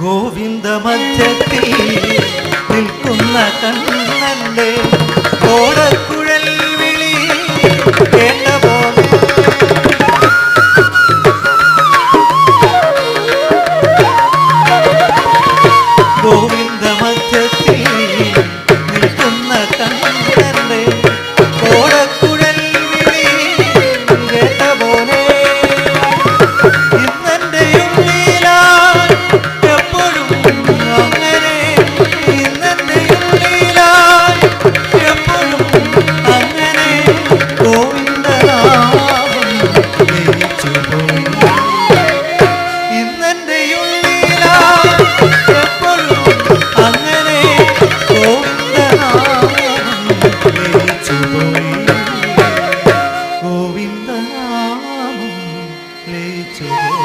ഗോവിന്ദ മധ്യത്തിൽ നിൽക്കുന്ന കണ്ണന്റെ ഓടക്കുഴൽ വിളി കേട്ട പോലെ. ഗോവിന്ദ മധ്യത്തിൽ আছে